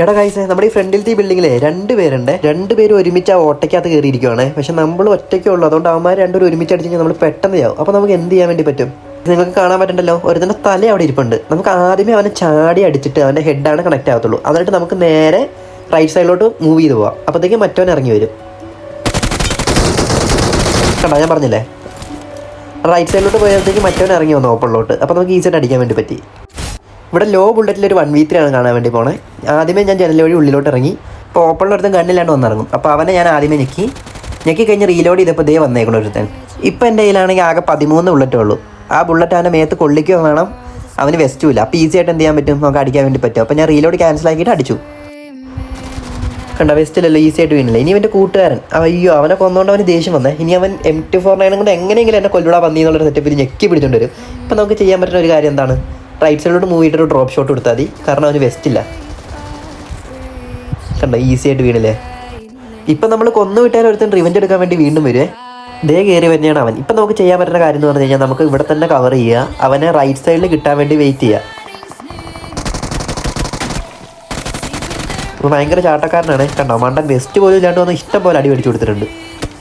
എടാ കൈസേ നമ്മുടെ ഈ ഫ്രണ്ടിലത്തെ തീ ബിൽഡിങ്ങിലെ രണ്ട് പേരുണ്ട്. രണ്ട് പേര് ഒരുമിച്ച് ആ ഓട്ടയ്ക്കകത്ത് കയറിയിരിക്കുവാണ്. പക്ഷെ നമ്മൾ ഒറ്റയ്ക്കേ ഉള്ളൂ. അതുകൊണ്ട് അവന്മാർ രണ്ടുപേരും ഒരുമിച്ച് അടിച്ചു നമ്മൾ പെട്ടെന്ന് ചാവും. അപ്പോൾ നമുക്ക് എന്ത് ചെയ്യാൻ വേണ്ടി പറ്റും? നിങ്ങൾക്ക് കാണാൻ പറ്റണ്ടല്ലോ? ഒരുത്തന്റെ തല അവിടെ ഇരിപ്പുണ്ട്. നമുക്ക് ആദ്യമേ അവനെ ചാടി അടിച്ചിട്ട് അവന്റെ ഹെഡാണ് കണക്ട് ആകത്തുള്ളൂ. അതായിട്ട് നമുക്ക് നേരെ റൈറ്റ് സൈഡിലോട്ട് മൂവ് ചെയ്ത് പോവാം. അപ്പോഴത്തേക്കും മറ്റവൻ ഇറങ്ങി വരും. കണ്ടോ? ഞാൻ പറഞ്ഞില്ലേ? റൈറ്റ് സൈഡിലോട്ട് പോയപ്പോഴത്തേക്ക് മറ്റവൻ ഇറങ്ങി വന്നു ഓപ്പണിലോട്ട് അപ്പോൾ നമുക്ക് ഈസിയായിട്ട് അടിക്കാൻ വേണ്ടി പറ്റി. ഇവിടെ ലോ ബുള്ളറ്റിൽ ഒരു വൺ വി ത്രീ ആണ് കാണാൻ വേണ്ടി പോണേ. ആദ്യമേ ഞാൻ ജനൽ വഴി ഉള്ളിലോട്ട് ഇറങ്ങി. ഇപ്പോൾ ഓപ്പണിലൊരുത്തൻ കണ്ണില്ലാണ്ട് വന്നിറങ്ങും. അപ്പോൾ അവനെ ഞാൻ ആദ്യമേ ഞെക്കി. ഞെക്കി കഴിഞ്ഞ് റീലോഡ് ചെയ്തപ്പോൾ ദേ വന്നേക്കണം ഒരുത്തൻ. ഇപ്പം എന്റെ കയ്യിലാണെങ്കിൽ ആകെ പതിമൂന്ന് ബുള്ളറ്റേ ഉള്ളൂ. ആ ബുള്ളറ്റ് അവന്റെ മേത്ത് കൊള്ളിക്കുക വേണം. അവന് വെസ്റ്റുമില്ല അപ്പോൾ ഈസി ആയിട്ട് എന്ത് ചെയ്യാൻ പറ്റും? നമുക്ക് അടിക്കാൻ വേണ്ടി പറ്റും. അപ്പോൾ ഞാൻ റീലോഡ് ക്യാൻസൽ ആക്കിയിട്ട് അടിച്ചു. കണ്ട? വെസ്റ്റിലല്ലോ ഈസി ആയിട്ട് വീണില്ല? ഇനി അവന്റെ കൂട്ടുകാരൻ. അയ്യോ അവനെ കൊന്നുകൊണ്ട് അവന് ദേഷ്യം വന്നേ. ഇനി അവൻ എം ടി ഫോർ നയനും കൊണ്ട് എങ്ങനെയെങ്കിലും എന്നെ കൊല്ലുടാ പന്നി എന്നുള്ളൊരു സെറ്റപ്പിൽ ഞെക്കി പിടിച്ചോണ്ട് വരും. ഇപ്പം നമുക്ക് ചെയ്യാൻ പറ്റുന്ന ഒരു കാര്യം എന്താണ്? റൈറ്റ് സൈഡിലോട്ട് മൂവ് ചെയ്തിട്ട് ഡ്രോപ്പ് ഷോട്ട് കൊടുത്താൽ മതി. കാരണം അവന് വെസ്റ്റ് ഇല്ല. കണ്ടോ? ഈസി ആയിട്ട് വീണില്ലേ? ഇപ്പം നമ്മൾ കൊന്നു വിട്ടാൽ ഒരുത്തൻ റിവഞ്ച് എടുക്കാൻ വേണ്ടി വീണ്ടും വരുവേ. ദേ കയറി തന്നെയാണ് അവൻ. ഇപ്പം നമുക്ക് ചെയ്യാൻ പറ്റുന്ന കാര്യം എന്ന് പറഞ്ഞു കഴിഞ്ഞാൽ നമുക്ക് ഇവിടെ തന്നെ കവർ ചെയ്യുക. അവനെ റൈറ്റ് സൈഡിൽ കിട്ടാൻ വേണ്ടി വെയിറ്റ് ചെയ്യുക. ഭയങ്കര ചാട്ടക്കാരനാണ്. കണ്ടോ? മണ്ടൻ വെസ്റ്റ് പോലും ഇല്ലാണ്ട് വന്ന് ഇഷ്ടം പോലെ അടി മേടിച്ചു കൊടുത്തിട്ടുണ്ട്.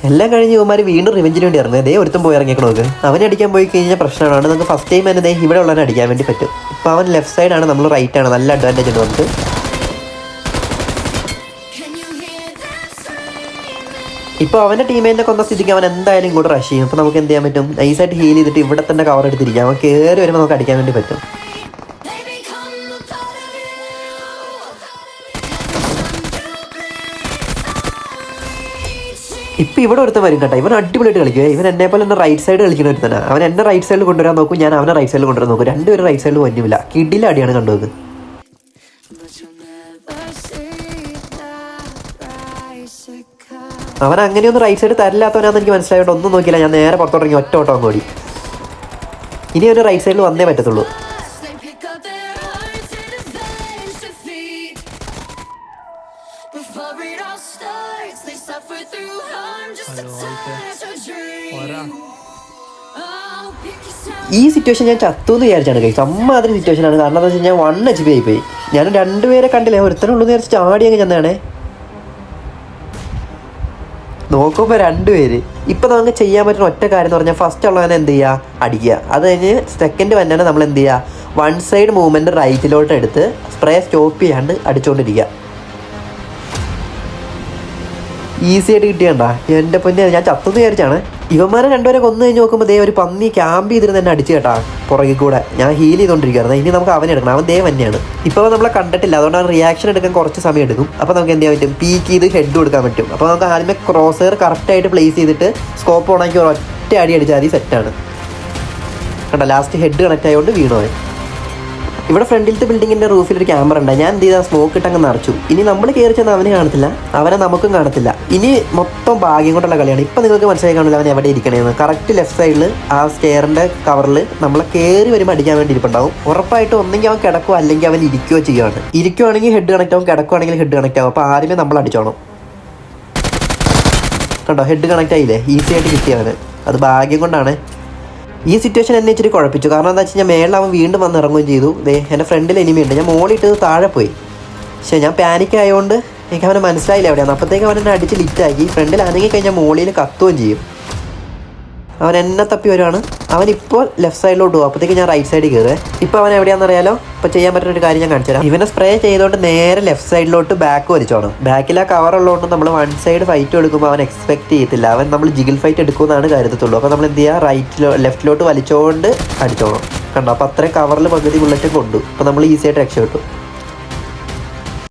എല്ലാം കഴിഞ്ഞ് ഇവന്മാർ വീണ്ടും റിവെഞ്ചിന് വേണ്ടി ഇറങ്ങുന്നത് ദേ ഒരുത്തും പോയി ഇറങ്ങിക്കണോ നോക്ക് അവനെ അടിക്കാൻ പോയി കഴിഞ്ഞാൽ പ്രശ്നമാണ്. നമുക്ക് ഫസ്റ്റ് ടൈം തന്നെ ദേ ഇവിടെ ഉള്ളവനെ അടിക്കാൻ വേണ്ടി പറ്റും. ഇപ്പോൾ അവൻ ലെഫ്റ്റ് സൈഡാണ് നമ്മൾ റൈറ്റ് ആണ്. നല്ല അഡ്വാന്റേജ് ഉണ്ട് നമുക്ക്. ഇപ്പോൾ അവന്റെ ടീമേറ്റിനെ കൊന്ന സ്ഥിതിക്ക് അവൻ എന്തായാലും ഇങ്ങോട്ട് റഷ് ചെയ്യും. അപ്പോൾ നമുക്ക് എന്ത് ചെയ്യാൻ പറ്റും? നൈസായിട്ട് ഹീൽ ചെയ്തിട്ട് ഇവിടെ തന്നെ കവർ എടുത്തിരിക്കാം. അവൻ കയറി വരുമ്പോൾ നമുക്ക് അടിക്കാൻ വേണ്ടി പറ്റും. ഇപ്പൊ ഇവിടെ ഒരുത്തൻ വരും കേട്ടോ. ഇവൻ അടിപൊളിയായിട്ട് കളിക്കുക ഇവൻ എന്നെ പോലെ തന്നെ റൈറ്റ് സൈഡ് കളിക്കുന്ന ഒരുത്തനാ. അവൻ എന്നെ റൈറ്റ് സൈഡിൽ കൊണ്ടുവരാൻ നോക്കും ഞാൻ അവനെ റൈറ്റ് സൈഡിൽ കൊണ്ടുവരാൻ നോക്കും. രണ്ടുപേരും റൈറ്റ് സൈഡിൽ വന്നില്ല കിഡിലെ അടിയാണ് കണ്ടുപോക്ക് അവൻ അങ്ങനെയൊന്നും റൈറ്റ് സൈഡ് തരില്ലാത്തവനാന്ന് എനിക്ക് മനസ്സിലായോണ്ട് ഒന്നും നോക്കിയില്ല. ഞാൻ നേരെ പുറത്തോട്ടിറങ്ങി ഒറ്റ ഓട്ടം കൂടി ഇനി ഒരു റൈറ്റ് സൈഡിൽ വന്നേ പറ്റത്തുള്ളൂ. ഈ സിറ്റുവേഷൻ ഞാൻ ചത്തു എന്ന് വിചാരിച്ചാണ് കഴിച്ചു അമ്മാതിരി സിറ്റുവേഷനാണ് കാരണം എന്താ വെച്ച് കഴിഞ്ഞാൽ വൺ എച്ച് പി ആയിപ്പോയി ഞാൻ രണ്ടുപേരെ കണ്ടില്ലേ? ഒരുത്തനുള്ളൂ എന്ന് വിചാരിച്ച് ചാടി അങ്ങ് ചെന്നാണേ നോക്കുമ്പോൾ രണ്ടുപേര്. ഇപ്പം നമുക്ക് ചെയ്യാൻ പറ്റുന്ന ഒറ്റ കാര്യം എന്ന് പറഞ്ഞാൽ ഫസ്റ്റ് ഉള്ളവനെ എന്ത് ചെയ്യുക അടിക്കുക. അത് കഴിഞ്ഞ് സെക്കൻഡ് വന്നാണ് നമ്മൾ എന്ത് ചെയ്യുക വൺ സൈഡ് മൂവ്മെന്റ് റൈറ്റിലോട്ട് എടുത്ത് സ്പ്രേ സ്റ്റോപ്പ് ചെയ്യാണ്ട് അടിച്ചുകൊണ്ടിരിക്കുക ഈസി ആയിട്ട് കിട്ടിയണ്ട എന്റെ പൊന്നെ ഞാൻ ചത്തെന്ന് വിചാരിച്ചാണ്. ഇവന്മാരെ രണ്ടുപേരെ കൊന്നു കഴിഞ്ഞ് നോക്കുമ്പോൾ ദേ ഒരു പന്നി ക്യാമ്പ് ചെയ്തിരുന്ന് തന്നെ അടിച്ചു കേട്ടാ പുറകിൽ കൂടെ. ഞാൻ ഹീൽ ചെയ്തുകൊണ്ടിരിക്കുകയായിരുന്നു ഇനി നമുക്ക് അവനെ എടുക്കണം. അവൻ ദേ തന്നെയാണ് ഇപ്പോൾ നമ്മളെ കണ്ടിട്ടില്ല. അതുകൊണ്ടാണ് റിയാക്ഷൻ എടുക്കാൻ കുറച്ച് സമയം എടുക്കും. അപ്പോൾ നമുക്ക് എന്ത് ചെയ്യാൻ പറ്റും? പീക്ക് ചെയ്ത് ഹെഡ് കൊടുക്കാൻ പറ്റും. അപ്പോൾ നമുക്ക് ആദ്യമേ ക്രോസ് എയർ കറക്റ്റായിട്ട് പ്ലേസ് ചെയ്തിട്ട് സ്കോപ്പ് ഓണാക്കി ഒറ്റ അടി അടിച്ചാൽ മതി സെറ്റാണ് കണ്ട? ലാസ്റ്റ് ഹെഡ് കണക്റ്റ് ആയതുകൊണ്ട് വീണു ഇവിടെ ഫ്രണ്ടിലത്തെ ബിൽഡിങ്ങിന്റെ റൂഫിൽ ഒരു ക്യാമറ ഉണ്ട്. ഞാൻ എന്ത് ചെയ്താൽ സ്മോക്ക് ഇട്ടങ്ങ് നിറച്ചു. ഇനി നമ്മൾ കയറി ചെന്ന് അവനെ കാണത്തില്ല. അവനെ നമുക്കും കാണത്തില്ല. ഇനി മൊത്തം ഭാഗ്യം കൊണ്ടുള്ള കളിയാണ്. ഇപ്പം നിങ്ങൾക്ക് മനസ്സിലായി കാണില്ല അവൻ എവിടെ ഇരിക്കണേന്ന്. കറക്റ്റ് ലെഫ്റ്റ് സൈഡിൽ ആ സ്റ്റെയറിന്റെ കവറിൽ നമ്മളെ കയറി വരുമ്പോൾ അടിക്കാൻ വേണ്ടി ഇരിപ്പുണ്ടാവും. ഉറപ്പായിട്ടും ഒന്നെങ്കിൽ അവൻ കിടക്കുക അല്ലെങ്കിൽ അവൻ ഇരിക്കുകയോ ചെയ്യുകയാണ് ഇരിക്കുവാണെങ്കിൽ ഹെഡ് കണക്ട് ആവും. കിടക്കുവാണെങ്കിൽ ഹെഡ് കണക്ട് ആവും. അപ്പോൾ ആദ്യമേ നമ്മൾ അടിച്ചോണം. കണ്ടോ? ഹെഡ് കണക്ട് ആയില്ലേ? ഈസി ആയിട്ട് കിട്ടിയവന് അത് ഭാഗ്യം കൊണ്ടാണ് ഈ സിറ്റുവേഷൻ എന്നെ ഇച്ചിരി കുഴപ്പിച്ചു. കാരണം എന്താ വെച്ചാൽ മേളിൽ അവൻ വീണ്ടും വന്ന് ഇറങ്ങുകയും ചെയ്തു. ദേ എന്റെ ഫ്രണ്ടിൽ എനിമിയുണ്ട്. ഞാൻ മോളിട്ട് താഴെ പോയി. പക്ഷേ ഞാൻ പാനിക് ആയതുകൊണ്ട് എനിക്ക് അവനെ മനസ്സിലായില്ല എവിടെയാണ് അപ്പോഴത്തേക്ക് അവൻ എന്നെ അടിച്ച് ലിറ്റാക്കി ഫ്രണ്ടിൽ അനങ്ങി കഴിഞ്ഞാൽ മോളിയിൽ കത്തുകയും ചെയ്യും. അവൻ എന്നെ തപ്പി വരുവാണ്. അവൻ ഇപ്പോൾ ലെഫ്റ്റ് സൈഡിലോട്ട് പോകും അപ്പോഴത്തേക്ക് ഞാൻ റൈറ്റ് സൈഡിൽ കയറുക ഇപ്പോൾ അവൻ എവിടെയാണെന്ന് അറിയാലോ? ഇപ്പോൾ ചെയ്യാൻ പറ്റുന്ന ഒരു കാര്യം ഞാൻ കാണിച്ചു തരാം. ഇവനെ സ്പ്രേ ചെയ്തുകൊണ്ട് നേരെ ലെഫ്റ്റ് സൈഡിലോട്ട് ബാക്ക് വലിച്ചോണം. ബാക്കിൽ ആ കവർ ഉള്ളതുകൊണ്ട് നമ്മൾ വൺ സൈഡ് ഫൈറ്റ് എടുക്കുമ്പോൾ അവൻ എക്സ്പെക്ട് ചെയ്യത്തില്ല. അവൻ നമ്മൾ ജിഗിൽ ഫൈറ്റ് എടുക്കുമെന്നാണ് കരുതത്തുള്ളൂ. അപ്പോൾ നമ്മൾ എന്ത് ചെയ്യുക റൈറ്റിലോ ലെഫ്റ്റിലോട്ട് വലിച്ചുകൊണ്ട് അടിച്ചോണം. കണ്ടോ? അപ്പോൾ അത്രയും കവറിൽ പകുതി ബുള്ളറ്റ് കൊണ്ടു അപ്പോൾ നമ്മൾ ഈസിയായിട്ട് രക്ഷപ്പെട്ടു.